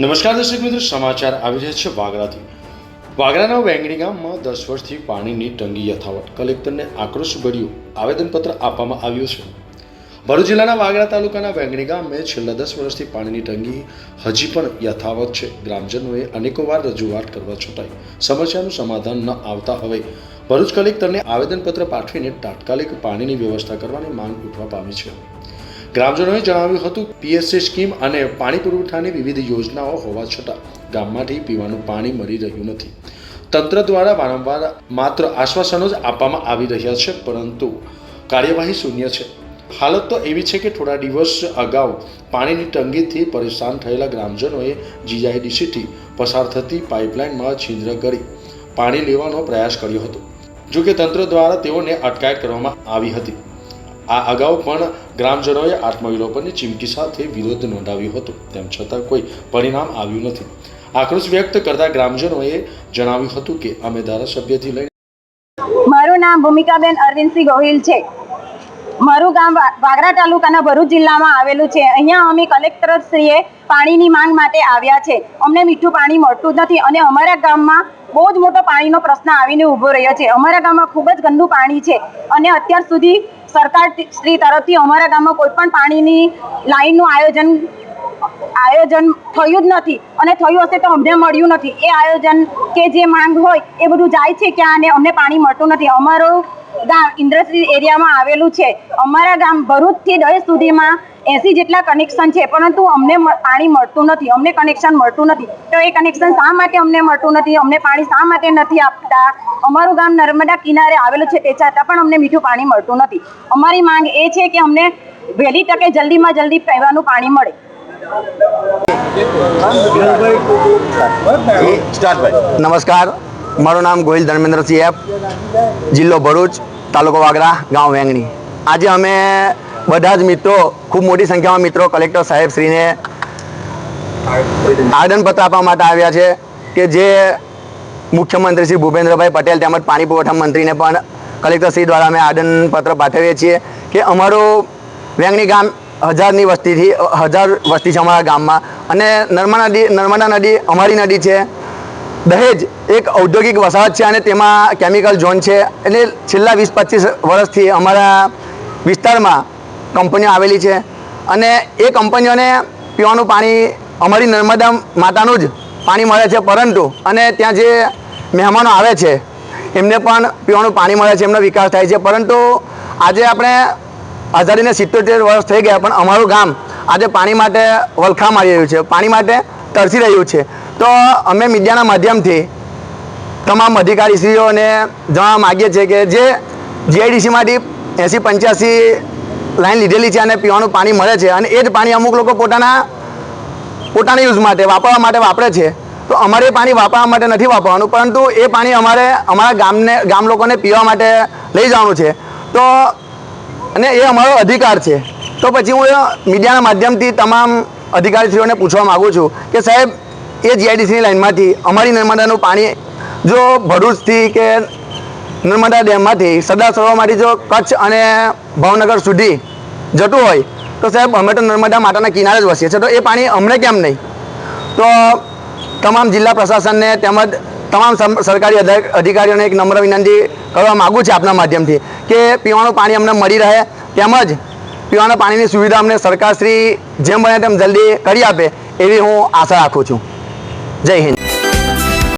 નમસ્કાર દર્શક મિત્રો, સમાચાર આવી રહ્યા છે વાગરાથી. વાગરાના વેંગણી ગામમાં દસ વર્ષથી પાણીની તંગી યથાવત કલેક્ટરને આક્રોશભર્યું આવેદનપત્ર આપવામાં આવ્યું છે. ભરૂચ જિલ્લાના વાગરા તાલુકાના વેંગણી ગામે છેલ્લા દસ વર્ષથી પાણીની તંગી હજી પણ યથાવત છે. ગ્રામજનોએ અનેકોવાર રજૂઆત કરવા છતાંય સમસ્યાનું સમાધાન ન આવતા હવે ભરૂચ કલેક્ટરને આવેદનપત્ર પાઠવીને તાત્કાલિક પાણીની વ્યવસ્થા કરવાની માંગ ઉઠવા પામી છે. ગ્રામજનોએ જણાવ્યું હતું, પીએસસી સ્કીમ અને પાણી પુરવઠાની વિવિધ યોજનાઓ હોવા છતાં ગામમાંથી પીવાનું પાણી મળી રહ્યું નથી. તંત્ર દ્વારા વારંવાર માત્ર આશ્વાસનો જ આપવામાં આવી રહ્યા છે, પરંતુ કાર્યવાહી શૂન્ય છે. હાલત તો એવી છે કે થોડા દિવસ અગાઉ પાણીની તંગીથી પરેશાન થયેલા ગ્રામજનોએ જીઆઈડીસીથી પસાર થતી પાઇપલાઇનમાં છિદ્ર કરી પાણી લેવાનો પ્રયાસ કર્યો હતો. જો કે તંત્ર દ્વારા તેઓને અટકાયત કરવામાં આવી હતી. આ અગાઉ પણ ગ્રામજનોએ આત્મવિલોપનની ચીમકી સાથે વિરોધ નોંધાવ્યો હતો. તેમ છતાં કોઈ પરિણામ આવ્યું નથી. આક્રોશ વ્યક્ત કરતા ગ્રામજનોએ જણાવ્યું હતું કે, અમે ધારાસભ્યથી લઈને મારું નામ ભૂમિકાબેન અરવિંદસિંહ ગોહિલ છે. મારું ગામ વાગરા તાલુકાના ભરૂચ જિલ્લામાં આવેલું છે. અહીંયા અમે કલેક્ટરશ્રીએ પાણીની માંગ માટે આવ્યા છે. અમને મીઠું પાણી મળતું નથી અને અમારા ગામમાં બહુ જ મોટો પાણીનો પ્રશ્ન આવીને ઊભો રહ્યો છે. અમારા ગામમાં ખૂબ જ ગંદુ પાણી છે અને અત્યાર સુધી સરકાર શ્રી તરફથી અમારા ગામમાં કોઈ પણ પાણીની લાઈનનું આયોજન આયોજન થયું જ નથી. અને થયું હશે તો અમને મળ્યું નથી. એ આયોજન કે જે માંગ હોય એ બધું જાય છે ક્યાં અને અમને પાણી મળતું નથી. અમારું ગામ ઇન્ડસ્ટ્રી એરિયામાં આવેલું છે. અમારા ગામ ભરૂચથી દહેજ સુધીમાં એસી જેટલા કનેક્શન છે પરંતુ અમને પાણી મળતું નથી અમને કનેક્શન મળતું નથી. તો એ કનેક્શન શા માટે અમને મળતું નથી? અમને પાણી શા માટે નથી આપતા? અમારું ગામ નર્મદા કિનારે આવેલું છે તે છતાં પણ અમને મીઠું પાણી મળતું નથી. અમારી માંગ એ છે કે અમને વહેલી તકે જલ્દીમાં જલ્દી પીવાનું પાણી મળે. નમસ્કાર. મારું નામ ગોહિલ ધર્મેન્દ્રસિંહ એપ જિલ્લો ભરૂચ તાલુકો વાગરા ગાંવ વેંગણી. આજે અમે બધા જ મિત્રો, ખૂબ મોટી સંખ્યામાં મિત્રો કલેક્ટર સાહેબ શ્રીને આદનપત્ર આપવા માટે આવ્યા છે કે જે મુખ્યમંત્રી શ્રી ભૂપેન્દ્રભાઈ પટેલ તેમજ પાણી પુરવઠા મંત્રીને પણ કલેક્ટર શ્રી દ્વારા અમે આદનપત્ર પાઠવીએ છીએ કે અમારું વેંગણી ગામ હજારની વસ્તીથી, હજાર વસ્તી છે અમારા ગામમાં અને નર્મદા નદી નર્મદા નદી અમારી નદી છે. દહેજ એક ઔદ્યોગિક વસાહત છે અને તેમાં કેમિકલ ઝોન છે. એટલે છેલ્લા વીસ પચીસ વર્ષથી અમારા વિસ્તારમાં કંપનીઓ આવેલી છે. અને એ કંપનીઓને પીવાનું પાણી અમારી નર્મદા માતાનું જ પાણી મળે છે, પરંતુ અને ત્યાં જે મહેમાનો આવે છે, એમને પણ પીવાનું પાણી મળે છે, એમનો વિકાસ થાય છે. પરંતુ આજે આપણે આઝાદીને સિત્તોતેર વર્ષ થઈ ગયા, પણ અમારું ગામ આજે પાણી માટે વલખા મારી રહ્યું છે, પાણી માટે તરસી રહ્યું છે. તો અમે મીડિયાના માધ્યમથી તમામ અધિકારીશ્રીઓને જણાવવા માગીએ છીએ કે જે જીઆઈડીસીમાંથી એંસી પંચ્યાસી લાઈન લીધેલી છે અને પીવાનું પાણી મળે છે અને એ જ પાણી અમુક લોકો પોતાના પોતાના યુઝ માટે, વાપરવા માટે વાપરે છે. તો અમારે પાણી વાપરવા માટે નથી વાપરવાનું, પરંતુ એ પાણી અમારે અમારા ગામને, ગામ લોકોને પીવા માટે લઈ જવાનું છે. તો અને એ અમારો અધિકાર છે. તો પછી હું મીડિયાના માધ્યમથી તમામ અધિકારીશ્રીઓને પૂછવા માગું છું કે સાહેબ, એ જીઆઈડીસીની લાઇનમાંથી અમારી નર્મદાનું પાણી જો ભરૂચથી કે નર્મદા ડેમમાંથી સરદાર સરોવરમાંથી જો કચ્છ અને ભાવનગર સુધી જતું હોય, તો સાહેબ અમે તો નર્મદા માતાના કિનારે જ વસીએ છીએ. તો એ પાણી અમને કેમ નહીં? તો તમામ જિલ્લા પ્રશાસનને તેમજ તમામ સરકારી અધા- અધિકારીઓને એક નમ્ર વિનંતી કરવા માગું છું આપના માધ્યમથી કે પીવાનું પાણી અમને મળી રહે, તેમજ પીવાના પાણીની સુવિધા અમને સરકારશ્રી જેમ બને તેમ જલ્દી કરી આપે, એવી હું આશા રાખું છું. જય હિન્દ.